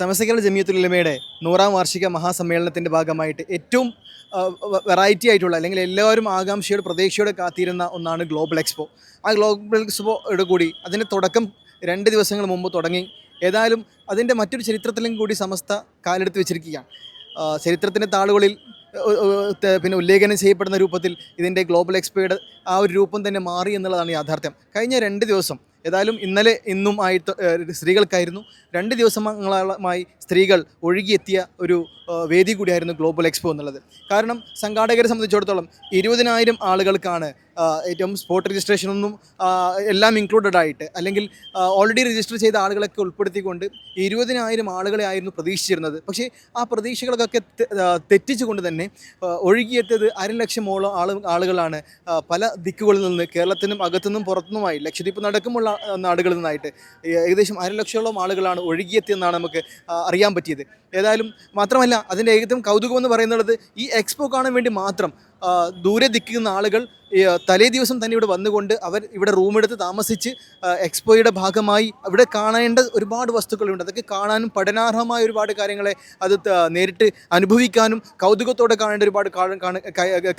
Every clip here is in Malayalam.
സമസ്തകളുടെ ജമിയത്തുലമയുടെ നൂറാം വാർഷിക മഹാസമ്മേളനത്തിന്റെ ഭാഗമായിട്ട് ഏറ്റവും വെറൈറ്റി ആയിട്ടുള്ള അല്ലെങ്കിൽ എല്ലാവരും ആകാംക്ഷയോട് പ്രതീക്ഷയോടെ കാത്തിരുന്ന ഒന്നാണ് ഗ്ലോബൽ എക്സ്പോ ആ ഗ്ലോബൽ എക്സ്പോയുടെ കൂടി അതിന്റെ തുടക്കം രണ്ട് ദിവസങ്ങൾ മുമ്പ് തുടങ്ങി. ഏതായാലും അതിന്റെ മറ്റൊരു ചരിത്രത്തിലും കൂടി സമസ്ത കാലെടുത്ത് വെച്ചിരിക്കുകയാണ്. ചരിത്രത്തിന്റെ താളുകളിൽ പിന്നെ ഉല്ലേഖനം ചെയ്യപ്പെടുന്ന രൂപത്തിൽ ഇതിന്റെ ഗ്ലോബൽ എക്സ്പോയുടെ ആ ഒരു രൂപം തന്നെ മാറി എന്നുള്ളതാണ് യാഥാർത്ഥ്യം. കഴിഞ്ഞ രണ്ട് ദിവസം ഏതായാലും ഇന്നലെ ഇന്നും ആയിട്ട് സ്ത്രീകൾക്കായിരുന്നു. രണ്ട് ദിവസങ്ങളായി സ്ത്രീകൾ ഒഴുകിയെത്തിയ ഒരു വേദി കൂടിയായിരുന്നു ഗ്ലോബൽ എക്സ്പോ എന്നുള്ളത്. കാരണം സംഘാടകരെ സംബന്ധിച്ചിടത്തോളം ഇരുപതിനായിരം ആളുകൾക്കാണ് ഏറ്റവും സ്പോട്ട് രജിസ്ട്രേഷനൊന്നും എല്ലാം ഇൻക്ലൂഡഡ് ആയിട്ട് അല്ലെങ്കിൽ ഓൾറെഡി രജിസ്റ്റർ ചെയ്ത ആളുകളൊക്കെ ഉൾപ്പെടുത്തിക്കൊണ്ട് ഇരുപതിനായിരം ആളുകളെ ആയിരുന്നു പ്രതീക്ഷിച്ചിരുന്നത്. പക്ഷേ ആ പ്രതീക്ഷകളൊക്കെ തെറ്റിച്ചുകൊണ്ട് തന്നെ ഒഴുകിയെത്തിയത് അരലക്ഷമോളം ആൾ ആളുകളാണ് പല ദിക്കുകളിൽ നിന്ന് കേരളത്തിനും അകത്തുനിന്നും പുറത്തുനിന്നുമായി ലക്ഷദ്വീപ് നടക്കുമുള്ള നാടുകളിൽ നിന്നായിട്ട് ഏകദേശം അരലക്ഷോളം ആളുകളാണ് ഒഴുകിയെത്തിയെന്നാണ് നമുക്ക് അറിയാൻ പറ്റിയത്. ഏതായാലും മാത്രമല്ല അതിന്റെ ഏകദേശം കൗതുകം എന്ന് പറയുന്നത് ഈ എക്സ്പോ കാണാൻ വേണ്ടി മാത്രം ദൂരെ ദിക്കുന്ന ആളുകൾ തലേ ദിവസം തന്നെ ഇവിടെ വന്നുകൊണ്ട് അവർ ഇവിടെ റൂമെടുത്ത് താമസിച്ച് എക്സ്പോയുടെ ഭാഗമായി ഇവിടെ കാണേണ്ട ഒരുപാട് വസ്തുക്കളുണ്ട്. അതൊക്കെ കാണാനും പഠനാർഹമായ ഒരുപാട് കാര്യങ്ങളെ അത് നേരിട്ട് അനുഭവിക്കാനും കൗതുകത്തോടെ കാണേണ്ട ഒരുപാട്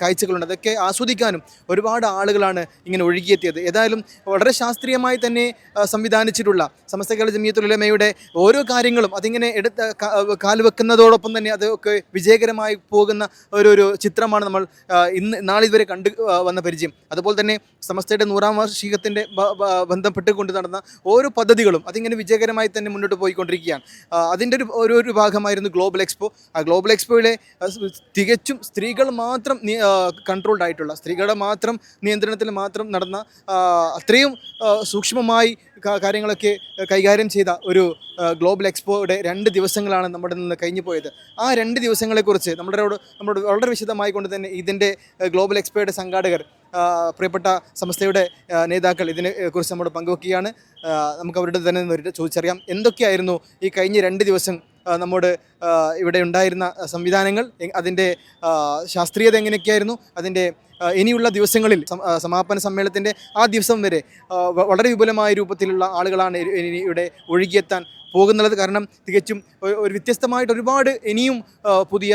കാഴ്ചകളുണ്ട്. അതൊക്കെ ആസ്വദിക്കാനും ഒരുപാട് ആളുകളാണ് ഇങ്ങനെ ഒഴുകിയെത്തിയത്. ഏതായാലും വളരെ ശാസ്ത്രീയമായി തന്നെ സംവിധാനിച്ചിട്ടുള്ള സമസ്ത കേരള ജമിയത്തുലമയുടെ ഓരോ കാര്യങ്ങളും അതിങ്ങനെ എടുത്ത് കാൽവെക്കുന്നതോടൊപ്പം കാൽ വെക്കുന്നതോടൊപ്പം തന്നെ അതൊക്കെ വിജയകരമായി പോകുന്ന ഒരു ഒരു ചിത്രമാണ് നമ്മൾ ഇന്ന് നാളിതുവരെ കണ്ടു വന്ന പരിചയം. അതുപോലെ തന്നെ സമസ്തയുടെ നൂറാം വാർഷികത്തിന്റെ ബന്ധപ്പെട്ടുകൊണ്ട് നടന്ന ഓരോ പദ്ധതികളും അതിങ്ങനെ വിജയകരമായി തന്നെ മുന്നോട്ട് പോയിക്കൊണ്ടിരിക്കുകയാണ്. അതിന്റെ ഒരു ഓരോ ഒരു ഭാഗമായിരുന്നു ഗ്ലോബൽ എക്സ്പോ ആ ഗ്ലോബൽ എക്സ്പോയിലെ തികച്ചും സ്ത്രീകൾ മാത്രം കൺട്രോൾഡ് ആയിട്ടുള്ള സ്ത്രീകളുടെ മാത്രം നിയന്ത്രണത്തിൽ മാത്രം നടന്ന അത്രയും സൂക്ഷ്മമായി കാര്യങ്ങളൊക്കെ കൈകാര്യം ചെയ്ത ഒരു ഗ്ലോബൽ എക്സ്പോയുടെ രണ്ട് ദിവസങ്ങളാണ് നമ്മുടെ നിന്ന് കഴിഞ്ഞു പോയത്. ആ രണ്ട് ദിവസങ്ങളെക്കുറിച്ച് നമ്മുടെ നമ്മുടെ വളരെ വിശദമായി കൊണ്ട് തന്നെ ഇതിന്റെ ഗ്ലോബൽ എക്സ്പോയുടെ സംഘാടകർ പ്രിയപ്പെട്ട സംസ്ഥയുടെ നേതാക്കൾ ഇതിനെ കുറിച്ച് നമ്മോട് പങ്കുവെക്കുകയാണ്. നമുക്ക് അവരുടെ തന്നെ നിന്ന് ചോദിച്ചറിയാം. എന്തൊക്കെയായിരുന്നു ഈ കഴിഞ്ഞ രണ്ട് ദിവസം നമ്മുടെ ഇവിടെ ഉണ്ടായിരുന്ന സംവിധാനങ്ങൾ? അതിന്റെ ശാസ്ത്രീയത എങ്ങനെയൊക്കെയായിരുന്നു? അതിന്റെ ഇനിയുള്ള ദിവസങ്ങളിൽ സമാപന സമ്മേളനത്തിന്റെ ആ ദിവസം വരെ വളരെ വിപുലമായ രൂപത്തിലുള്ള ആളുകളാണ് ഇവിടെ ഒഴുകിയെത്താൻ പോകുന്നത് കാരണം തികച്ചും ഒരു വ്യത്യസ്തമായിട്ട് ഒരുപാട് ഇനിയും പുതിയ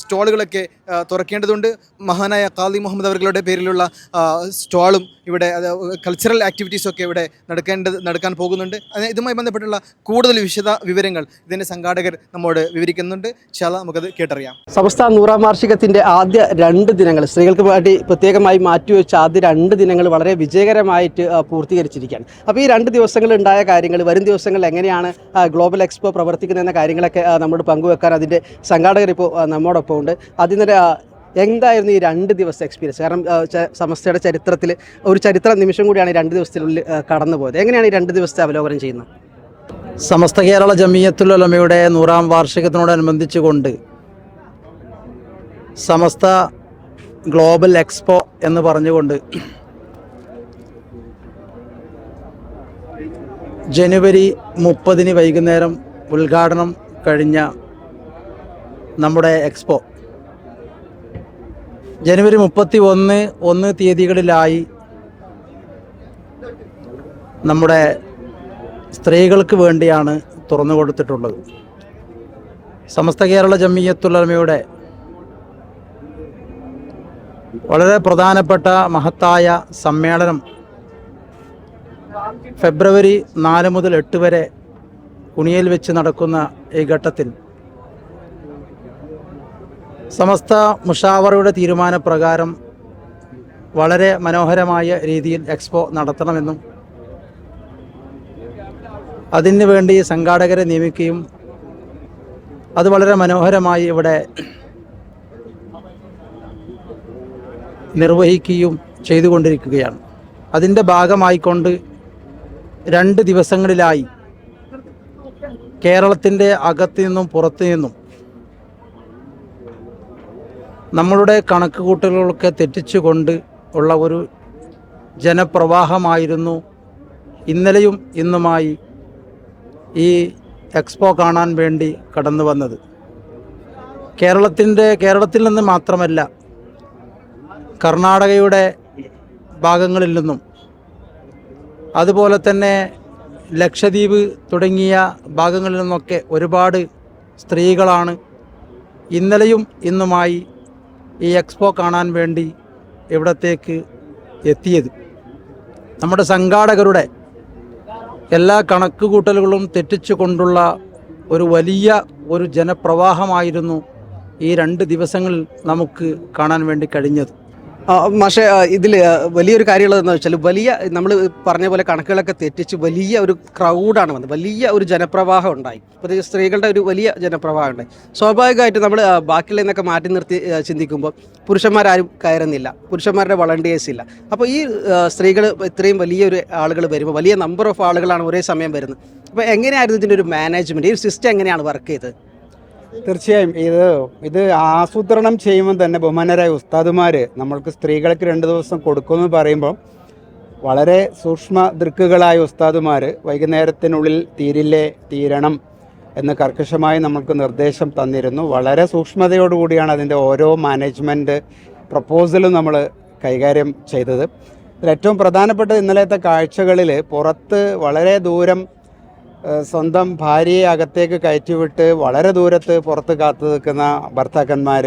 സ്റ്റോളുകളൊക്കെ തുറക്കേണ്ടതുണ്ട്. മഹാനായ കാദി മുഹമ്മദ് അവർകളുടെ പേരിലുള്ള സ്റ്റാളും ഇവിടെ കൾച്ചറൽ ആക്ടിവിറ്റീസൊക്കെ ഇവിടെ നടക്കേണ്ടത് നടക്കാൻ പോകുന്നുണ്ട്. ഇതുമായി ബന്ധപ്പെട്ടുള്ള കൂടുതൽ വിശദ വിവരങ്ങൾ ഇതിന്റെ സംഘാടകർ നമ്മോട് വിവരിക്കുന്നുണ്ട്. ശാല നമുക്കത് കേട്ടറിയാം. സംസ്ഥാന നൂറാം വാർഷികത്തിന്റെ ആദ്യ രണ്ട് ദിനങ്ങൾ സ്ത്രീകൾക്ക് വേണ്ടി പ്രത്യേകമായി മാറ്റിവെച്ച ആദ്യ രണ്ട് ദിനങ്ങൾ വളരെ വിജയകരമായിട്ട് പൂർത്തീകരിച്ചിരിക്കുകയാണ്. അപ്പോൾ ഈ രണ്ട് ദിവസങ്ങളിൽ ഉണ്ടായ കാര്യങ്ങൾ വരും ദിവസങ്ങളിൽ എങ്ങനെയാണ് ഗ്ലോബൽ എക്സ്പോ പ്രവർത്തിക്കുന്ന കാര്യങ്ങളൊക്കെ ആ, നമ്മോട് പങ്കുവെക്കാൻ അതിന്റെ സംഘാടകർ ഇപ്പോൾ നമ്മോടൊപ്പം ഉണ്ട്. അതിന് എന്തായിരുന്നു ഈ രണ്ട് ദിവസത്തെ എക്സ്പീരിയൻസ് കാരണം സമസ്തയുടെ ചരിത്രത്തിൽ ഒരു ചരിത്ര നിമിഷം കൂടിയാണ് ഈ രണ്ട് ദിവസത്തിനുള്ളിൽ കടന്നു കടന്നുപോയത്. എങ്ങനെയാണ് ഈ രണ്ട് ദിവസത്തെ അവലോകനം ചെയ്യുന്നത്? സമസ്ത കേരള ജമിയത്തുലമയുടെ നൂറാം വാർഷികത്തിനോടനുബന്ധിച്ചുകൊണ്ട് സമസ്ത ഗ്ലോബൽ എക്സ്പോ എന്ന് പറഞ്ഞുകൊണ്ട് ജനുവരി മുപ്പതിന് വൈകുന്നേരം ഉദ്ഘാടനം കഴിഞ്ഞ നമ്മുടെ എക്സ്പോ. ജനുവരി മുപ്പത്തി ഒന്ന് ഒന്ന് തീയതികളിലായി നമ്മുടെ സ്ത്രീകൾക്ക് വേണ്ടിയാണ് തുറന്നു കൊടുത്തിട്ടുള്ളത്. സമസ്ത കേരള ജമീയത്തുലമയുടെ വളരെ പ്രധാനപ്പെട്ട മഹത്തായ സമ്മേളനം ഫെബ്രുവരി നാല് മുതൽ എട്ട് വരെ കുണിയിൽ വെച്ച് നടക്കുന്ന ഈ ഘട്ടത്തിൽ സമസ്ത മുഷാവറയുടെ തീരുമാനപ്രകാരം വളരെ മനോഹരമായ രീതിയിൽ എക്സ്പോ നടത്തണമെന്നും അതിനു വേണ്ടി സംഘാടകരെ നിയമിക്കുകയും അത് വളരെ മനോഹരമായി ഇവിടെ നിർവഹിക്കുകയും ചെയ്തുകൊണ്ടിരിക്കുകയാണ്. അതിന്റെ ഭാഗമായിക്കൊണ്ട് രണ്ട് ദിവസങ്ങളിലായി കേരളത്തിന്റെ അകത്തു നിന്നും പുറത്തു നിന്നും നമ്മളുടെ കണക്കുകൂട്ടലുകളൊക്കെ തെറ്റിച്ചുകൊണ്ട് ഉള്ള ഒരു ജനപ്രവാഹമായിരുന്നു ഇന്നലെയും ഇന്നുമായി ഈ എക്സ്പോ കാണാൻ വേണ്ടി കടന്നു വന്നത്. കേരളത്തിന്റെ കേരളത്തിൽ നിന്ന് മാത്രമല്ല കർണാടകയുടെ ഭാഗങ്ങളിൽ നിന്നും അതുപോലെ തന്നെ ലക്ഷദ്വീപ് തുടങ്ങിയ ഭാഗങ്ങളിൽ നിന്നൊക്കെ ഒരുപാട് സ്ത്രീകളാണ് ഇന്നലെയും ഇന്നുമായി ഈ എക്സ്പോ കാണാൻ വേണ്ടി ഇവിടത്തേക്ക് എത്തിയത്. നമ്മുടെ സംഘാടകരുടെ എല്ലാ കണക്കുകൂട്ടലുകളും തെറ്റിച്ചു കൊണ്ടുള്ള ഒരു വലിയ ഒരു ജനപ്രവാഹമായിരുന്നു ഈ രണ്ട് ദിവസങ്ങളിൽ നമുക്ക് കാണാൻ വേണ്ടി കഴിഞ്ഞത്. മാഷെ ഇതിൽ വലിയൊരു കാര്യമുള്ളതെന്ന് വെച്ചാൽ വലിയ നമ്മൾ പറഞ്ഞ പോലെ കണക്കുകളൊക്കെ തെറ്റിച്ച് വലിയ ഒരു ക്രൗഡാണ് വന്നത്. വലിയ ഒരു ജനപ്രവാഹം ഉണ്ടായി. പ്രത്യേകിച്ച് സ്ത്രീകളുടെ ഒരു വലിയ ജനപ്രവാഹം ഉണ്ടായി. സ്വാഭാവികമായിട്ട് നമ്മൾ ബാക്കിയുള്ള നിന്നൊക്കെ മാറ്റി നിർത്തി ചിന്തിക്കുമ്പോൾ പുരുഷന്മാരാരും കയറുന്നില്ല. പുരുഷന്മാരുടെ വളണ്ടിയേഴ്സ് ഇല്ല. അപ്പോൾ ഈ സ്ത്രീകൾ ഇത്രയും വലിയൊരു ആളുകൾ വരുമ്പോൾ വലിയ നമ്പർ ഓഫ് ആളുകളാണ് ഒരേ സമയം വരുന്നത്. അപ്പോൾ എങ്ങനെയായിരുന്നു ഇതിന്റെ ഒരു മാനേജ്മെന്റ് ഈ സിസ്റ്റം എങ്ങനെയാണ് വർക്ക് ചെയ്തത്? തീർച്ചയായും ഇത് ഇത് ആസൂത്രണം ചെയ്യുമ്പോൾ തന്നെ ബഹുമാനരായ ഉസ്താദുമാർ നമ്മൾക്ക് സ്ത്രീകൾക്ക് രണ്ട് ദിവസം കൊടുക്കുമെന്ന് പറയുമ്പോൾ വളരെ സൂക്ഷ്മ ദൃക്കുകളായ ഉസ്താദുമാർ വൈകുന്നേരത്തിനുള്ളിൽ തീരില്ലേ തീരണം എന്ന് കർക്കശമായി നമ്മൾക്ക് നിർദ്ദേശം തന്നിരുന്നു. വളരെ സൂക്ഷ്മതയോടുകൂടിയാണ് അതിന്റെ ഓരോ മാനേജ്മെന്റ് പ്രപ്പോസലും നമ്മൾ കൈകാര്യം ചെയ്തത്. ഇതിൽ ഏറ്റവും പ്രധാനപ്പെട്ട ഇന്നലത്തെ കാഴ്ചകളിൽ പുറത്ത് വളരെ ദൂരം സ്വന്തം ഭാര്യയെ അകത്തേക്ക് കയറ്റിവിട്ട് വളരെ ദൂരത്ത് പുറത്ത് കാത്തു നിൽക്കുന്ന ഭർത്താക്കന്മാർ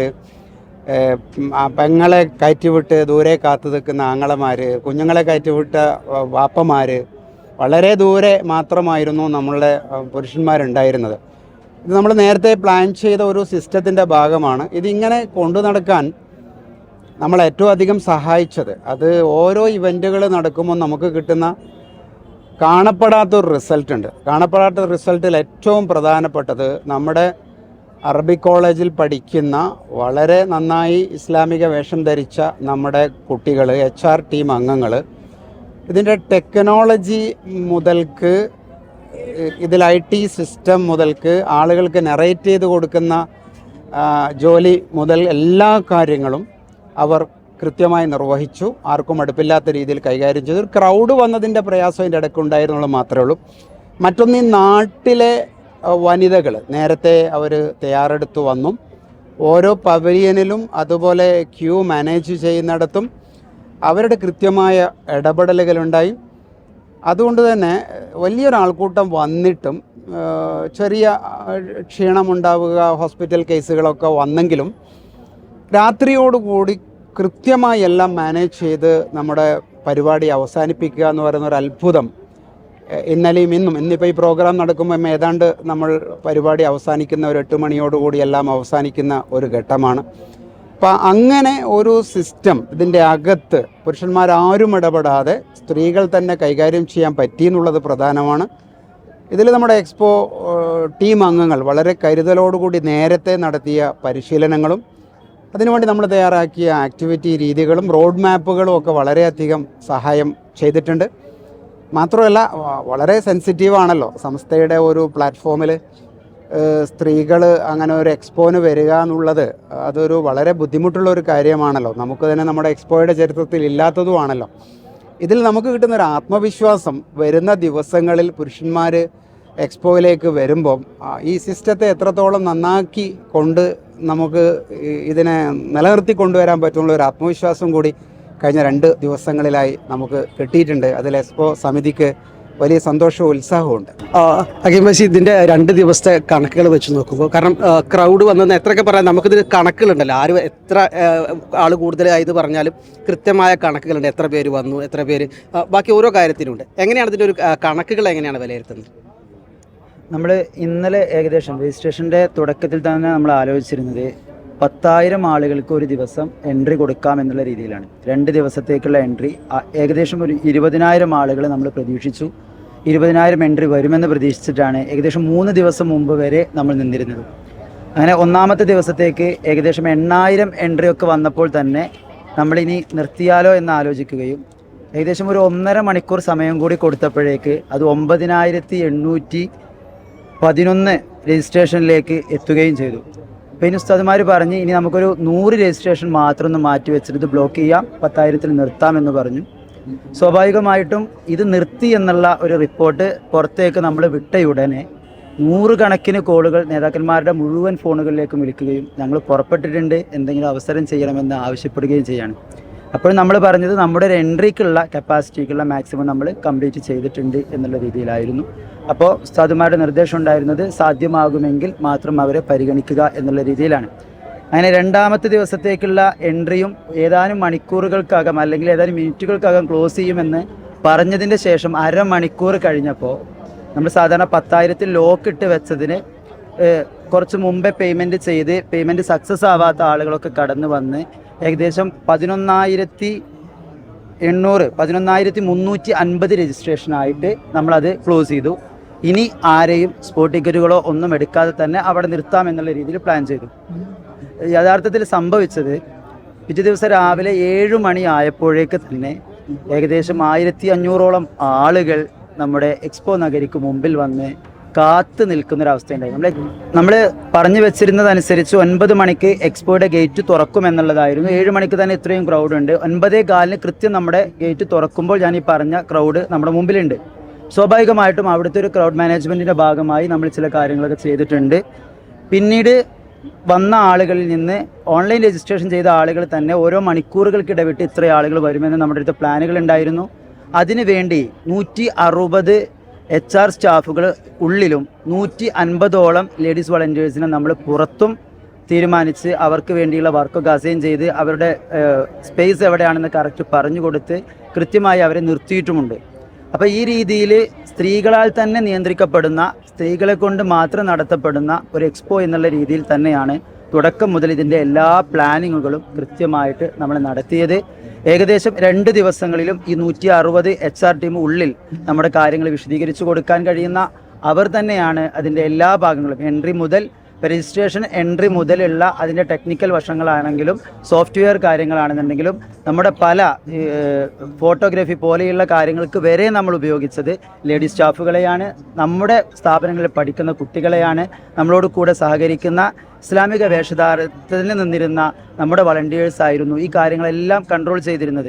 പെങ്ങളെ കയറ്റിവിട്ട് ദൂരെ കാത്തു നിൽക്കുന്ന ആങ്ങളമാർ കുഞ്ഞുങ്ങളെ കയറ്റിവിട്ട വാപ്പമാർ വളരെ ദൂരെ മാത്രമായിരുന്നു നമ്മളുടെ പുരുഷന്മാരുണ്ടായിരുന്നത്. ഇത് നമ്മൾ നേരത്തെ പ്ലാൻ ചെയ്ത ഒരു സിസ്റ്റത്തിന്റെ ഭാഗമാണ്. ഇതിങ്ങനെ കൊണ്ടു നടക്കാൻ നമ്മൾ ഏറ്റവും അധികം സഹായിച്ചത്. അത് ഓരോ ഇവന്റുകൾ നടക്കുമ്പോൾ നമുക്ക് കിട്ടുന്ന കാണപ്പെടാത്തൊരു റിസൾട്ട് ഉണ്ട്. കാണപ്പെടാത്ത റിസൾട്ടിൽ ഏറ്റവും പ്രധാനപ്പെട്ടത് നമ്മുടെ അറബി കോളേജിൽ പഠിക്കുന്ന വളരെ നന്നായി ഇസ്ലാമിക വേഷം ധരിച്ച നമ്മുടെ കുട്ടികൾ എച്ച് ആർ ടീം അംഗങ്ങൾ ഇതിന്റെ ടെക്നോളജി മുതൽക്ക് ഇതിൽ ഐ ടി സിസ്റ്റം മുതൽക്ക് ആളുകൾക്ക് നെറേറ്റ് ചെയ്ത് കൊടുക്കുന്ന ജോലി മുതൽ എല്ലാ കാര്യങ്ങളും അവർ കൃത്യമായി നിർവഹിച്ചു. ആർക്കും അടുപ്പില്ലാത്ത രീതിയിൽ കൈകാര്യം ചെയ്തു. ഒരു ക്രൗഡ് വന്നതിന്റെ പ്രയാസം അതിന്റെ ഇടയ്ക്ക് ഉണ്ടായിരുന്നുള്ളൂ മാത്രമേ ഉള്ളൂ. മറ്റൊന്ന് ഈ നാട്ടിലെ വനിതകൾ നേരത്തെ അവർ തയ്യാറെടുത്ത് വന്നു. ഓരോ പവലിയനിലും അതുപോലെ ക്യൂ മാനേജ് ചെയ്യുന്നിടത്തും അവരുടെ കൃത്യമായ ഇടപെടലുകളുണ്ടായി. അതുകൊണ്ട് തന്നെ വലിയൊരു ആൾക്കൂട്ടം വന്നിട്ടും ചെറിയ ക്ഷീണമുണ്ടാവുക ഹോസ്പിറ്റൽ കേസുകളൊക്കെ വന്നെങ്കിലും രാത്രിയോടുകൂടി കൃത്യമായി എല്ലാം മാനേജ് ചെയ്ത് നമ്മുടെ പരിപാടി അവസാനിപ്പിക്കുക എന്ന് പറയുന്ന ഒരു അത്ഭുതം. ഇന്നലെയും ഇന്നും ഇന്നിപ്പോൾ ഈ പ്രോഗ്രാം നടക്കുമ്പോൾ ഏതാണ്ട് നമ്മൾ പരിപാടി അവസാനിക്കുന്ന ഒരു എട്ട് മണിയോടുകൂടി എല്ലാം അവസാനിക്കുന്ന ഒരു ഘട്ടമാണ്. അപ്പം അങ്ങനെ ഒരു സിസ്റ്റം ഇതിന്റെ അകത്ത് പുരുഷന്മാരാരും ഇടപെടാതെ സ്ത്രീകൾ തന്നെ കൈകാര്യം ചെയ്യാൻ പറ്റി എന്നുള്ളത് പ്രധാനമാണ്. ഇതിൽ നമ്മുടെ എക്സ്പോ ടീം അംഗങ്ങൾ വളരെ കരുതലോടുകൂടി നേരത്തെ നടത്തിയ പരിശീലനങ്ങളും അതിനുവേണ്ടി നമ്മൾ തയ്യാറാക്കിയ ആക്ടിവിറ്റി രീതികളും റോഡ് മാപ്പുകളും ഒക്കെ വളരെയധികം സഹായം ചെയ്തിട്ടുണ്ട്. മാത്രമല്ല വളരെ സെൻസിറ്റീവാണല്ലോ സംസ്ഥയുടെ ഒരു പ്ലാറ്റ്ഫോമിൽ സ്ത്രീകൾ അങ്ങനെ ഒരു എക്സ്പോന് വരിക എന്നുള്ളത് അതൊരു വളരെ ബുദ്ധിമുട്ടുള്ള ഒരു കാര്യമാണല്ലോ. നമുക്ക് തന്നെ നമ്മുടെ എക്സ്പോയുടെ ചരിത്രത്തിൽ ഇല്ലാത്തതുമാണല്ലോ. ഇതിൽ നമുക്ക് കിട്ടുന്ന ഒരു ആത്മവിശ്വാസം വരുന്ന ദിവസങ്ങളിൽ പുരുഷന്മാർ എക്സ്പോയിലേക്ക് വരുമ്പം ഈ സിസ്റ്റത്തെ എത്രത്തോളം നന്നാക്കി കൊണ്ട് നമുക്ക് ഇതിനെ നിലനിർത്തി കൊണ്ടുവരാൻ പറ്റുള്ള ഒരു ആത്മവിശ്വാസം കൂടി കഴിഞ്ഞ രണ്ട് ദിവസങ്ങളിലായി നമുക്ക് കിട്ടിയിട്ടുണ്ട്. അതിൽ എക്സ്പോ സമിതിക്ക് വലിയ സന്തോഷവും ഹക്കീം ബഷി ഇതിന്റെ രണ്ട് ദിവസത്തെ കണക്കുകൾ വെച്ച് നോക്കുമ്പോൾ കാരണം ക്രൗഡ് വന്നത് എത്രയൊക്കെ പറയാം നമുക്കിതിൽ കണക്കുകളുണ്ടല്ലോ. ആരും എത്ര ആൾ കൂടുതലായത് പറഞ്ഞാലും കൃത്യമായ കണക്കുകളുണ്ട്. എത്ര പേര് വന്നു എത്ര പേര് ബാക്കി ഓരോ കാര്യത്തിനുണ്ട് എങ്ങനെയാണ് ഇതിന്റെ ഒരു കണക്കുകൾ എങ്ങനെയാണ് വിലയിരുത്തുന്നത്? നമ്മൾ ഇന്നലെ ഏകദേശം രജിസ്ട്രേഷന്റെ തുടക്കത്തിൽ തന്നെ നമ്മൾ ആലോചിച്ചിരുന്നത് പത്തായിരം ആളുകൾക്ക് ഒരു ദിവസം എൻട്രി കൊടുക്കാം എന്നുള്ള രീതിയിലാണ്. രണ്ട് ദിവസത്തേക്കുള്ള എൻട്രി ഏകദേശം ഒരു ഇരുപതിനായിരം ആളുകൾ നമ്മൾ പ്രതീക്ഷിച്ചു. ഇരുപതിനായിരം എൻട്രി വരുമെന്ന് പ്രതീക്ഷിച്ചിട്ടാണ് ഏകദേശം മൂന്ന് ദിവസം മുമ്പ് വരെ നമ്മൾ നിന്നിരുന്നത്. അങ്ങനെ ഒന്നാമത്തെ ദിവസത്തേക്ക് ഏകദേശം എണ്ണായിരം എൻട്രി ഒക്കെ വന്നപ്പോൾ തന്നെ നമ്മളിനി നിർത്തിയാലോ എന്ന് ആലോചിക്കുകയും ഏകദേശം ഒരു ഒന്നര മണിക്കൂർ സമയം കൂടി കൊടുത്തപ്പോഴേക്ക് അത് ഒമ്പതിനായിരത്തി എണ്ണൂറ്റി പതിനൊന്ന് രജിസ്ട്രേഷനിലേക്ക് എത്തുകയും ചെയ്തു. അപ്പോൾ ഇനി ഉസ്താദ്മാർ പറഞ്ഞ് ഇനി നമുക്കൊരു നൂറ് രജിസ്ട്രേഷൻ മാത്രം ഒന്ന് മാറ്റി വെച്ചിട്ട് ബ്ലോക്ക് ചെയ്യാം പത്തായിരത്തിൽ നിർത്താമെന്ന് പറഞ്ഞു. സ്വാഭാവികമായിട്ടും ഇത് നിർത്തി എന്നുള്ള ഒരു റിപ്പോർട്ട് പുറത്തേക്ക് നമ്മൾ വിട്ടയുടനെ നൂറുകണക്കിന് കോളുകൾ നേതാക്കന്മാരുടെ മുഴുവൻ ഫോണുകളിലേക്കും വിളിക്കുകയും ഞങ്ങൾ പുറപ്പെട്ടിട്ടുണ്ട് എന്തെങ്കിലും അവസരം ചെയ്യണമെന്ന് ആവശ്യപ്പെടുകയും ചെയ്യാണ്. അപ്പോൾ നമ്മൾ പറഞ്ഞത് നമ്മുടെ ഒരു എൻട്രിക്കുള്ള കപ്പാസിറ്റിക്കുള്ള മാക്സിമം നമ്മൾ കംപ്ലീറ്റ് ചെയ്തിട്ടുണ്ട് എന്നുള്ള രീതിയിലായിരുന്നു. അപ്പോൾ ഉസ്താദുമാരുടെ നിർദ്ദേശം ഉണ്ടായിരുന്നത് സാധ്യമാകുമെങ്കിൽ മാത്രം അവരെ പരിഗണിക്കുക എന്നുള്ള രീതിയിലാണ്. അങ്ങനെ രണ്ടാമത്തെ ദിവസത്തേക്കുള്ള എൻട്രിയും ഏതാനും മണിക്കൂറുകൾക്കകം അല്ലെങ്കിൽ ഏതാനും മിനിറ്റുകൾക്കകം ക്ലോസ് ചെയ്യുമെന്ന് പറഞ്ഞതിന്റെ ശേഷം അരമണിക്കൂർ കഴിഞ്ഞപ്പോൾ നമ്മൾ സാധാരണ പത്തായിരത്തിൽ ലോക്ക് ഇട്ട് വെച്ചതിന് കുറച്ച് മുമ്പേ പേയ്മെന്റ് ചെയ്ത് പേയ്മെന്റ് സക്സസ് ആവാത്ത ആളുകളൊക്കെ കടന്നു വന്ന് ഏകദേശം പതിനൊന്നായിരത്തി എണ്ണൂറ് പതിനൊന്നായിരത്തി മുന്നൂറ്റി അൻപത് രജിസ്ട്രേഷനായിട്ട് നമ്മളത് ക്ലോസ് ചെയ്തു. ഇനി ആരെയും സ്പോട്ട് ടിക്കറ്റുകളോ ഒന്നും എടുക്കാതെ തന്നെ അവിടെ നിർത്താം എന്നുള്ള രീതിയിൽ പ്ലാൻ ചെയ്തു. യഥാർത്ഥത്തിൽ സംഭവിച്ചത് പിറ്റേ ദിവസം രാവിലെ ഏഴ് മണി ആയപ്പോഴേക്ക് തന്നെ ഏകദേശം ആയിരത്തി അഞ്ഞൂറോളം ആളുകൾ നമ്മുടെ എക്സ്പോ നഗരിക്ക് മുമ്പിൽ വന്ന് കാത്തു നിൽക്കുന്നൊരവസ്ഥയുണ്ടായി നമ്മൾ നമ്മൾ പറഞ്ഞു വെച്ചിരുന്നതനുസരിച്ച് ഒൻപത് മണിക്ക് എക്സ്പോയുടെ ഗേറ്റ് തുറക്കും എന്നുള്ളതായിരുന്നു ഏഴ് മണിക്ക് തന്നെ ഇത്രയും ക്രൗഡ് ഉണ്ട്. ഒൻപതേ കാലിന് കൃത്യം നമ്മുടെ ഗേറ്റ് തുറക്കുമ്പോൾ ഞാൻ ഈ പറഞ്ഞ ക്രൗഡ് നമ്മുടെ മുമ്പിലുണ്ട്. സ്വാഭാവികമായിട്ടും അവിടുത്തെ ഒരു ക്രൗഡ് മാനേജ്മെന്റിന്റെ ഭാഗമായി നമ്മൾ ചില കാര്യങ്ങളൊക്കെ ചെയ്തിട്ടുണ്ട്. പിന്നീട് വന്ന ആളുകളിൽ നിന്ന് ഓൺലൈൻ രജിസ്ട്രേഷൻ ചെയ്ത ആളുകൾ തന്നെ ഓരോ മണിക്കൂറുകൾക്കിടവിട്ട് ഇത്ര ആളുകൾ വരുമെന്ന് നമ്മുടെ അടുത്ത് പ്ലാനുകൾ ഉണ്ടായിരുന്നു. അതിനുവേണ്ടി നൂറ്റി അറുപത് എച്ച് ആർ സ്റ്റാഫുകൾ ഉള്ളിലും നൂറ്റി അൻപതോളം ലേഡീസ് വളണ്ടിയേഴ്സിനെ നമ്മൾ പുറത്തും തീരുമാനിച്ച് അവർക്ക് വേണ്ടിയുള്ള വർക്കൊക്കെ അസൈൻ ചെയ്ത് അവരുടെ സ്പേസ് എവിടെയാണെന്ന് കറക്റ്റ് പറഞ്ഞു കൊടുത്ത് കൃത്യമായി അവരെ നിർത്തിയിട്ടുമുണ്ട്. അപ്പോൾ ഈ രീതിയിൽ സ്ത്രീകളാൽ തന്നെ നിയന്ത്രിക്കപ്പെടുന്ന സ്ത്രീകളെ കൊണ്ട് മാത്രം നടത്തപ്പെടുന്ന ഒരു എക്സ്പോ എന്നുള്ള രീതിയിൽ തന്നെയാണ് തുടക്കം മുതൽ ഇതിന്റെ എല്ലാ പ്ലാനിങ്ങുകളും കൃത്യമായിട്ട് നമ്മൾ നടത്തിയത്. ഏകദേശം രണ്ട് ദിവസങ്ങളിലും ഈ നൂറ്റി അറുപത് എച്ച് ആർ ടീം ഉള്ളിൽ നമ്മുടെ കാര്യങ്ങൾ വിശദീകരിച്ചു കൊടുക്കാൻ കഴിയുന്ന അവർ തന്നെയാണ് അതിന്റെ എല്ലാ ഭാഗങ്ങളും. എൻട്രി മുതൽ രജിസ്ട്രേഷൻ എൻട്രി മുതലുള്ള അതിന്റെ ടെക്നിക്കൽ വശങ്ങളാണെങ്കിലും സോഫ്റ്റ്വെയർ കാര്യങ്ങളാണെന്നുണ്ടെങ്കിലും നമ്മുടെ പല ഫോട്ടോഗ്രാഫി പോലെയുള്ള കാര്യങ്ങൾക്ക് വരെ നമ്മൾ ഉപയോഗിച്ചത് ലേഡീസ് സ്റ്റാഫുകളെയാണ് നമ്മുടെ സ്ഥാപനങ്ങളിൽ പഠിക്കുന്ന കുട്ടികളെയാണ്. നമ്മളോട് കൂടെ സഹകരിക്കുന്ന ഇസ്ലാമിക വേഷധാരത്തിൽ നിന്നിരുന്ന നമ്മുടെ വളണ്ടിയേഴ്സ് ആയിരുന്നു ഈ കാര്യങ്ങളെല്ലാം കൺട്രോൾ ചെയ്തിരുന്നത്.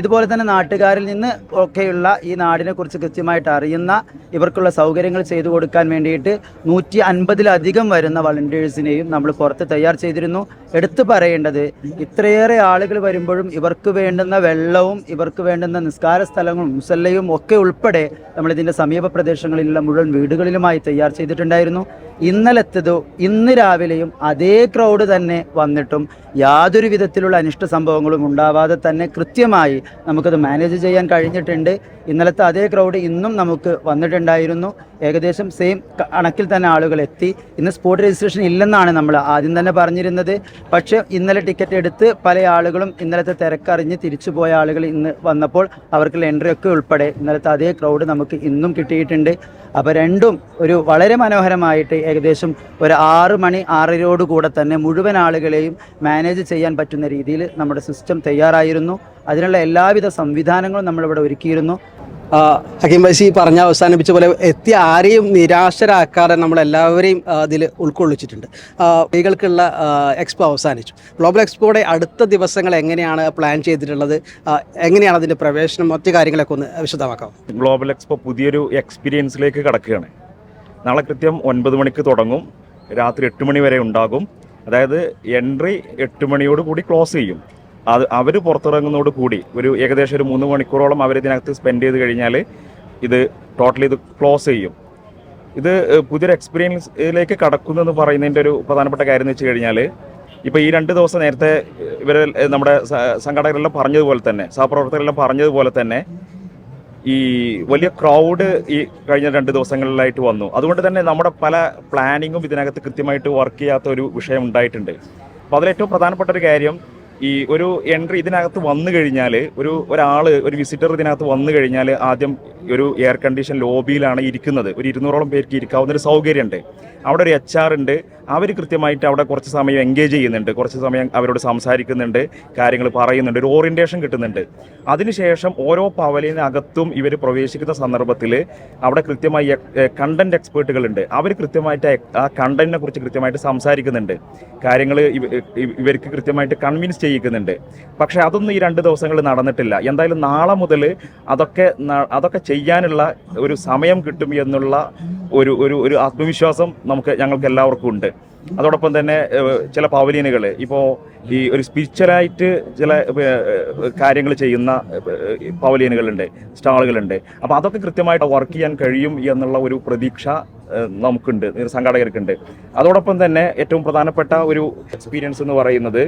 ഇതുപോലെ തന്നെ നാട്ടുകാരിൽ നിന്ന് ഒക്കെയുള്ള ഈ നാടിനെ കുറിച്ച് കൃത്യമായിട്ട് അറിയുന്ന ഇവർക്കുള്ള സൗകര്യങ്ങൾ ചെയ്തു കൊടുക്കാൻ വേണ്ടിയിട്ട് നൂറ്റി അൻപതിലധികം വരുന്ന വളണ്ടിയേഴ്സിനെയും നമ്മൾ പുറത്ത് തയ്യാർ ചെയ്തിരുന്നു. എടുത്തു പറയേണ്ടത് ഇത്രയേറെ ആളുകൾ വരുമ്പോഴും ഇവർക്ക് വേണ്ടുന്ന വെള്ളവും ഇവർക്ക് വേണ്ടുന്ന നിസ്കാര സ്ഥലങ്ങളും മുസല്ലയും ഒക്കെ ഉൾപ്പെടെ നമ്മളിതിന്റെ സമീപ പ്രദേശങ്ങളിലുള്ള മുഴുവൻ വീടുകളിലുമായി തയ്യാർ ചെയ്തിട്ടുണ്ടായിരുന്നു. ഇന്നലത്തത് ഇന്ന് രാവിലെയും അതേ ക്രൗഡ് തന്നെ വന്നിട്ടും യാതൊരു വിധത്തിലുള്ള അനിഷ്ട സംഭവങ്ങളും ഉണ്ടാവാതെ തന്നെ കൃത്യമായി നമുക്കത് മാനേജ് ചെയ്യാൻ കഴിഞ്ഞിട്ടുണ്ട്. ഇന്നലത്തെ അതേ ക്രൗഡ് ഇന്നും നമുക്ക് വന്നിട്ടുണ്ടായിരുന്നു. ഏകദേശം സെയിം കണക്കിൽ തന്നെ ആളുകൾ എത്തി. ഇന്ന് സ്പോട്ട് രജിസ്ട്രേഷൻ ഇല്ലെന്നാണ് നമ്മൾ ആദ്യം തന്നെ പറഞ്ഞിരുന്നത്. പക്ഷേ ഇന്നലെ ടിക്കറ്റ് എടുത്ത് പല ആളുകളും ഇന്നലത്തെ തിരക്കറിഞ്ഞ് തിരിച്ചു പോയ ആളുകൾ ഇന്ന് വന്നപ്പോൾ അവർക്കുള്ള എൻട്രി ഒക്കെ ഉൾപ്പെടെ ഇന്നലത്തെ അതേ ക്രൗഡ് നമുക്ക് ഇന്നും കിട്ടിയിട്ടുണ്ട്. അപ്പോൾ രണ്ടും ഒരു വളരെ മനോഹരമായിട്ട് ഏകദേശം ഒരു ആറ് മണി ആറരയോട് കൂടെ തന്നെ മുഴുവൻ ആളുകളെയും മാനേജ് ചെയ്യാൻ പറ്റുന്ന രീതിയിൽ നമ്മുടെ സിസ്റ്റം തയ്യാറായിരുന്നു. അതിനുള്ള എല്ലാവിധ സംവിധാനങ്ങളും നമ്മളിവിടെ ഒരുക്കിയിരുന്നു. ഹക്കീം ബൈസി പറഞ്ഞ അവസാനിപ്പിച്ച പോലെ എത്തിയ ആരെയും നിരാശരാക്കാതെ നമ്മളെല്ലാവരെയും അതിൽ ഉൾക്കൊള്ളിച്ചിട്ടുണ്ട്. സ്ത്രീകൾക്കുള്ള എക്സ്പോ അവസാനിച്ചു. ഗ്ലോബൽ എക്സ്പോയുടെ അടുത്ത ദിവസങ്ങൾ എങ്ങനെയാണ് പ്ലാൻ ചെയ്തിട്ടുള്ളത്? എങ്ങനെയാണ് അതിന്റെ പ്രവേശനം? മറ്റു കാര്യങ്ങളൊക്കെ ഒന്ന് വിശദമാക്കാം. ഗ്ലോബൽ എക്സ്പോ പുതിയൊരു എക്സ്പീരിയൻസിലേക്ക് കടക്കുകയാണ്. നാളെ കൃത്യം ഒൻപത് മണിക്ക് തുടങ്ങും. രാത്രി എട്ട് മണി വരെ ഉണ്ടാകും. അതായത് എൻട്രി എട്ട് മണിയോട് കൂടി ക്ലോസ് ചെയ്യും. അത് അവർ പുറത്തിറങ്ങുന്നതോട് കൂടി ഒരു ഏകദേശം ഒരു മൂന്ന് മണിക്കൂറോളം അവർ ഇതിനകത്ത് സ്പെൻഡ് ചെയ്ത് കഴിഞ്ഞാൽ ഇത് ടോട്ടലി ഇത് ക്ലോസ് ചെയ്യും. ഇത് പുതിയൊരു എക്സ്പീരിയൻസിലേക്ക് കടക്കുന്നു എന്ന് പറയുന്നതിന്റെ ഒരു പ്രധാനപ്പെട്ട കാര്യം എന്ന് വെച്ച് കഴിഞ്ഞാൽ ഇപ്പോൾ ഈ രണ്ട് ദിവസം നേരത്തെ ഇവർ നമ്മുടെ സംഘടകരെല്ലാം പറഞ്ഞതുപോലെ തന്നെ സഹപ്രവർത്തകരെല്ലാം പറഞ്ഞതുപോലെ തന്നെ ഈ വലിയ ക്രൗഡ് ഈ കഴിഞ്ഞ രണ്ട് ദിവസങ്ങളിലായിട്ട് വന്നു. അതുകൊണ്ട് തന്നെ നമ്മുടെ പല പ്ലാനിങ്ങും ഇതിനകത്ത് കൃത്യമായിട്ട് വർക്ക് ചെയ്യാത്ത ഒരു വിഷയം ഉണ്ടായിട്ടുണ്ട്. അപ്പോൾ അതിലേറ്റവും പ്രധാനപ്പെട്ട ഒരു കാര്യം ഈ ഒരു എൻട്രി ഇതിനകത്ത് വന്നു കഴിഞ്ഞാൽ ഒരു ഒരാൾ ഒരു വിസിറ്റർ ഇതിനകത്ത് വന്നു കഴിഞ്ഞാൽ ആദ്യം ഒരു എയർ കണ്ടീഷൻ ലോബിയിലാണ് ഇരിക്കുന്നത്. ഒരു ഇരുന്നൂറോളം പേർക്ക് ഇരിക്കാവുന്ന ഒരു സൗകര്യമുണ്ട്. അവിടെ ഒരു എച്ച് ആർ ഉണ്ട്. അവർ കൃത്യമായിട്ട് അവിടെ കുറച്ച് സമയം എൻഗേജ് ചെയ്യുന്നുണ്ട്. കുറച്ച് സമയം അവരോട് സംസാരിക്കുന്നുണ്ട്. കാര്യങ്ങൾ പറയുന്നുണ്ട്. ഒരു ഓറിയന്റേഷൻ കിട്ടുന്നുണ്ട്. അതിനുശേഷം ഓരോ പവലിനകത്തും ഇവർ പ്രവേശിക്കുന്ന സന്ദർഭത്തിൽ അവിടെ കൃത്യമായി കണ്ടന്റ് എക്സ്പേർട്ടുകളുണ്ട് അവർ കൃത്യമായിട്ട് ആ കണ്ടന്റിനെ കുറിച്ച് കൃത്യമായിട്ട് സംസാരിക്കുന്നുണ്ട്. കാര്യങ്ങൾ ഇവർക്ക് കൃത്യമായിട്ട് കൺവിൻസ് ചെയ്യിക്കുന്നുണ്ട്. പക്ഷേ അതൊന്നും ഈ രണ്ട് ദിവസങ്ങളിൽ നടന്നിട്ടില്ല. എന്തായാലും നാളെ മുതൽ അതൊക്കെ അതൊക്കെ ചെയ്യാനുള്ള ഒരു സമയം കിട്ടും എന്നുള്ള ഒരു ഒരു ഒരു ആത്മവിശ്വാസം നമുക്ക് ഞങ്ങൾക്ക് എല്ലാവർക്കും ഉണ്ട്. അതോടൊപ്പം തന്നെ ചില പവലിയനുകൾ ഇപ്പോൾ ഈ ഒരു സ്പിരിച്വലായിട്ട് ചില കാര്യങ്ങൾ ചെയ്യുന്ന പവലിയനുകളുണ്ട് സ്റ്റാളുകളുണ്ട്. അപ്പോൾ അതൊക്കെ കൃത്യമായിട്ട് വർക്ക് ചെയ്യാൻ കഴിയും എന്നുള്ള ഒരു പ്രതീക്ഷ നമുക്കുണ്ട് സംഘാടകർക്കുണ്ട് അതോടൊപ്പം തന്നെ ഏറ്റവും പ്രധാനപ്പെട്ട ഒരു എക്സ്പീരിയൻസ് എന്ന് പറയുന്നത്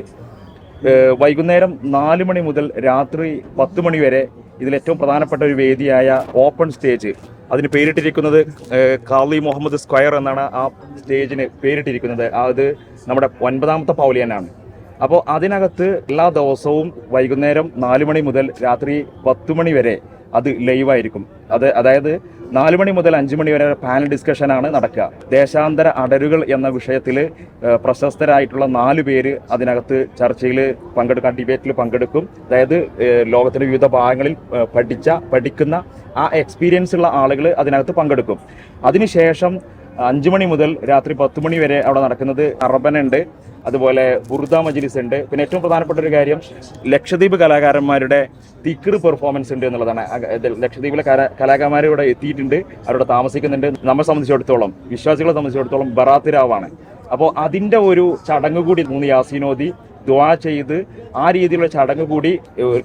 വൈകുന്നേരം നാല് മണി മുതൽ രാത്രി പത്ത് മണി വരെ ഇതിൽ ഏറ്റവും പ്രധാനപ്പെട്ട ഒരു വേദിയായ ഓപ്പൺ സ്റ്റേജ്. അതിന് പേരിട്ടിരിക്കുന്നത് കാർലി മുഹമ്മദ് സ്ക്വയർ എന്നാണ് ആ സ്റ്റേജിന് പേരിട്ടിരിക്കുന്നത്. അത് നമ്മുടെ ഒൻപതാമത്തെ പൗലിയനാണ്. അപ്പോൾ അതിനകത്ത് എല്ലാ ദിവസവും വൈകുന്നേരം നാല് മണി മുതൽ രാത്രി പത്ത് മണി വരെ അത് ലൈവായിരിക്കും. അത് അതായത് നാല് മണി മുതൽ അഞ്ച് മണി വരെ പാനൽ ഡിസ്കഷനാണ് നടക്കുക. ദേശാന്തര അടരുകൾ എന്ന വിഷയത്തിൽ പ്രശസ്തരായിട്ടുള്ള നാല് പേര് അതിനകത്ത് ചർച്ചയിൽ പങ്കെടുക്കാൻ ഡിബേറ്റിൽ പങ്കെടുക്കും. അതായത് ലോകത്തിന്റെ വിവിധ ഭാഗങ്ങളിൽ പഠിച്ച പഠിക്കുന്ന ആ എക്സ്പീരിയൻസ് ഉള്ള ആളുകൾ അതിനകത്ത് പങ്കെടുക്കും. അതിനുശേഷം അഞ്ചു മണി മുതൽ രാത്രി പത്ത് മണി വരെ അവിടെ നടക്കുന്നത് അറബനുണ്ട് അതുപോലെ ബുർദ മജിലിസ് ഉണ്ട്. പിന്നെ ഏറ്റവും പ്രധാനപ്പെട്ട ഒരു കാര്യം ലക്ഷദ്വീപ് കലാകാരന്മാരുടെ തിക്കർ പെർഫോമൻസ് ഉണ്ട് എന്നുള്ളതാണ്. ലക്ഷദ്വീപിലെ കലാ- കലാകാരന്മാർ ഇവിടെ എത്തിയിട്ടുണ്ട് അവരുടെ താമസിക്കുന്നുണ്ട്. നമ്മെ സംബന്ധിച്ചിടത്തോളം വിശ്വാസികളെ സംബന്ധിച്ചിടത്തോളം ബറാത്തിരാവാണ് അപ്പോൾ അതിന്റെ ഒരു ചടങ്ങ് കൂടി മൂന്ന് യാസീനോദി ദ്വാ ചെയ്ത് ആ രീതിയിലുള്ള ചടങ്ങ് കൂടി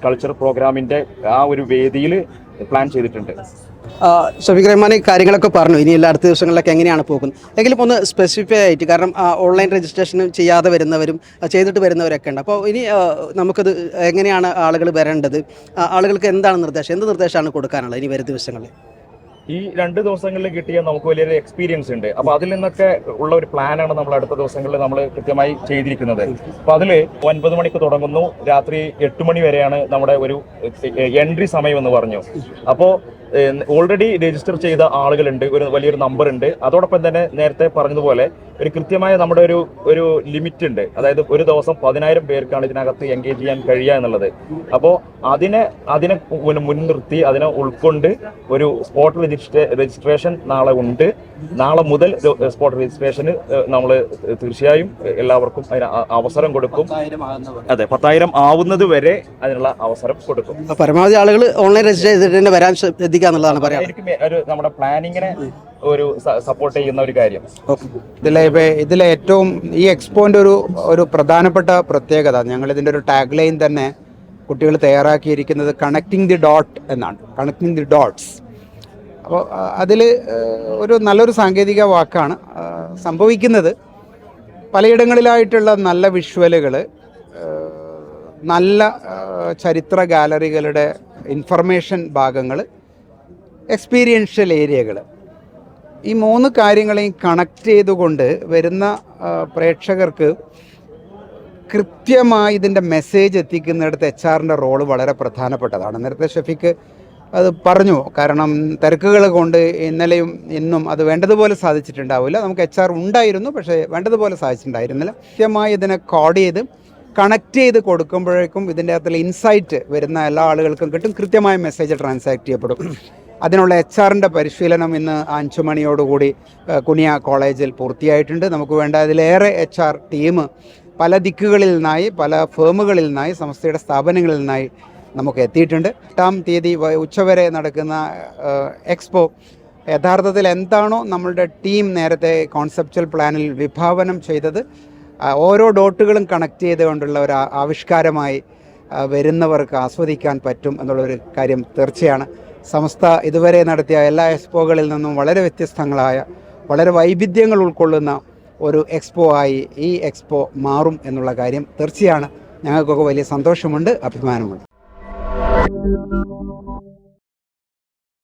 കൾച്ചർ പ്രോഗ്രാമിന്റെ ആ ഒരു വേദിയിൽ പ്ലാൻ ചെയ്തിട്ടുണ്ട്. ഷഫീഖ് റഹ്മാൻ കാര്യങ്ങളൊക്കെ പറഞ്ഞു. ഇനി എല്ലാ അടുത്ത ദിവസങ്ങളിലൊക്കെ എങ്ങനെയാണ് പോകുന്നത്? എങ്കിലും ഒന്ന് സ്പെസിഫൈ ആയിട്ട് കാരണം ഓൺലൈൻ രജിസ്ട്രേഷൻ ചെയ്യാതെ വരുന്നവരും ചെയ്തിട്ട് വരുന്നവരൊക്കെ ഉണ്ട്. അപ്പോൾ ഇനി നമുക്കത് എങ്ങനെയാണ് ആളുകൾ വരേണ്ടത്? ആളുകൾക്ക് എന്താണ് നിർദ്ദേശം? എന്ത് നിർദ്ദേശമാണ് കൊടുക്കാനുള്ളത് ഇനി വരും ദിവസങ്ങളിൽ? ഈ രണ്ട് ദിവസങ്ങളിൽ കിട്ടിയ നമുക്ക് വലിയൊരു എക്സ്പീരിയൻസ് ഉണ്ട്. അപ്പൊ അതിൽ നിന്നൊക്കെ ഉള്ള ഒരു പ്ലാനാണ് നമ്മൾ അടുത്ത ദിവസങ്ങളിൽ നമ്മൾ കൃത്യമായി ചെയ്തിരിക്കുന്നത്. അപ്പൊ അതിൽ ഒൻപത് മണിക്ക് തുടങ്ങുന്നു. രാത്രി എട്ട് മണി വരെയാണ് നമ്മുടെ ഒരു എൻട്രി സമയം എന്ന് പറഞ്ഞു. അപ്പോ ഓൾറെഡി രജിസ്റ്റർ ചെയ്ത ആളുകളുണ്ട്. ഒരു വലിയൊരു നമ്പർ ഉണ്ട്. അതോടൊപ്പം തന്നെ നേരത്തെ പറഞ്ഞതുപോലെ ഒരു കൃത്യമായ നമ്മുടെ ഒരു ഒരു ലിമിറ്റ് ഉണ്ട്. അതായത് ഒരു ദിവസം പതിനായിരം പേർക്കാണ് ഇതിനകത്ത് എൻഗേജ് ചെയ്യാൻ കഴിയുക എന്നുള്ളത്. അപ്പോൾ അതിനെ അതിനെ മുൻ- മുൻനിർത്തി അതിനെ ഉൾക്കൊണ്ട് ഒരു സ്പോട്ട് രജിസ്ട്രേ രജിസ്ട്രേഷൻ നാളെ ഉണ്ട്. നാളെ മുതൽ സ്പോട്ട് രജിസ്ട്രേഷന് നമ്മൾ തീർച്ചയായും എല്ലാവർക്കും അതിന് അവസരം കൊടുക്കും. അതെ പത്തായിരം ആവുന്നത് വരെ അതിനുള്ള അവസരം കൊടുക്കും. പരമാവധി ആളുകൾ ഓൺലൈൻ രജിസ്റ്റർ ചെയ്തിട്ട് വരാൻ ശ്രദ്ധിക്കുക എന്നുള്ളതാണ് പറയാം നമ്മുടെ പ്ലാനിങ്ങിനെ ഒരു സപ്പോർട്ട് ചെയ്യുന്ന ഒരു കാര്യം. ഇതിലെ ഇതിലെ ഏറ്റവും ഈ എക്സ്പോന്റെ ഒരു ഒരു പ്രധാനപ്പെട്ട പ്രത്യേകത ഞങ്ങൾ ഇതിന്റെ ഒരു ടാഗ് ലൈൻ തന്നെ കുട്ടികൾ തയ്യാറാക്കിയിരിക്കുന്നത് കണക്റ്റിംഗ് ദി ഡോട്ട് എന്നാണ്. കണക്റ്റിംഗ് ദി ഡോട്ട്സ് അപ്പോൾ അതിൽ ഒരു നല്ലൊരു സാങ്കേതിക വാക്കാണ് സംഭവിക്കുന്നത്. പലയിടങ്ങളിലായിട്ടുള്ള നല്ല വിഷ്വലുകൾ നല്ല ചരിത്ര ഗാലറികളുടെ ഇൻഫർമേഷൻ ഭാഗങ്ങൾ എക്സ്പീരിയൻഷ്യൽ ഏരിയകൾ ഈ മൂന്ന് കാര്യങ്ങളെയും കണക്ട് ചെയ്തുകൊണ്ട് വരുന്ന പ്രേക്ഷകർക്ക് കൃത്യമായി ഇതിന്റെ മെസ്സേജ് എത്തിക്കുന്നിടത്ത് എച്ച് ആറിന്റെ റോൾ വളരെ പ്രധാനപ്പെട്ടതാണ്. നേരത്തെ ഷെഫിക്ക് അത് പറഞ്ഞു. കാരണം തിരക്കുകൾ കൊണ്ട് ഇന്നലെയും ഇന്നും അത് വേണ്ടതുപോലെ സാധിച്ചിട്ടുണ്ടാവില്ല. നമുക്ക് എച്ച് ആർ ഉണ്ടായിരുന്നു പക്ഷേ വേണ്ടതുപോലെ സാധിച്ചിട്ടുണ്ടായിരുന്നില്ല. കൃത്യമായി ഇതിനെ കോഡ് ചെയ്ത് കണക്ട് ചെയ്ത് കൊടുക്കുമ്പോഴേക്കും ഇതിന്റെ അകത്തുള്ള ഇൻസൈറ്റ് വരുന്ന എല്ലാ ആളുകൾക്കും കിട്ടും. കൃത്യമായ മെസ്സേജ് ട്രാൻസാക്ട് ചെയ്യപ്പെടും. അതിനുള്ള എച്ച് ആറിന്റെ പരിശീലനം ഇന്ന് അഞ്ചു മണിയോടുകൂടി കുനിയ കോളേജിൽ പൂർത്തിയായിട്ടുണ്ട്. നമുക്ക് വേണ്ട അതിലേറെ എച്ച് ആർ ടീം പല ദിക്കുകളിൽ നിന്നായി പല ഫേമുകളിൽ നിന്നായി സംസ്ഥയുടെ സ്ഥാപനങ്ങളിൽ നിന്നായി നമുക്ക് എത്തിയിട്ടുണ്ട്. എട്ടാം തീയതി ഉച്ചവരെ നടക്കുന്ന എക്സ്പോ യഥാർത്ഥത്തിൽ എന്താണോ നമ്മളുടെ ടീം നേരത്തെ കോൺസെപ്ച്വൽ പ്ലാനിൽ വിഭാവനം ചെയ്തത് ഓരോ ഡോട്ടുകളും കണക്ട് ചെയ്തുകൊണ്ടുള്ള ഒരു ആവിഷ്കാരമായി വരുന്നവർക്ക് ആസ്വദിക്കാൻ പറ്റും എന്നുള്ളൊരു കാര്യം തീർച്ചയാണ്. സംസ്ഥ ഇതുവരെ നടത്തിയ എല്ലാ എക്സ്പോകളിൽ നിന്നും വളരെ വ്യത്യസ്തങ്ങളായ വളരെ വൈവിധ്യങ്ങൾ ഉൾക്കൊള്ളുന്ന ഒരു എക്സ്പോ ആയി ഈ എക്സ്പോ മാറും എന്നുള്ള കാര്യം തീർച്ചയാണ്. ഞങ്ങൾക്കൊക്കെ വലിയ സന്തോഷമുണ്ട് അഭിമാനമുണ്ട്.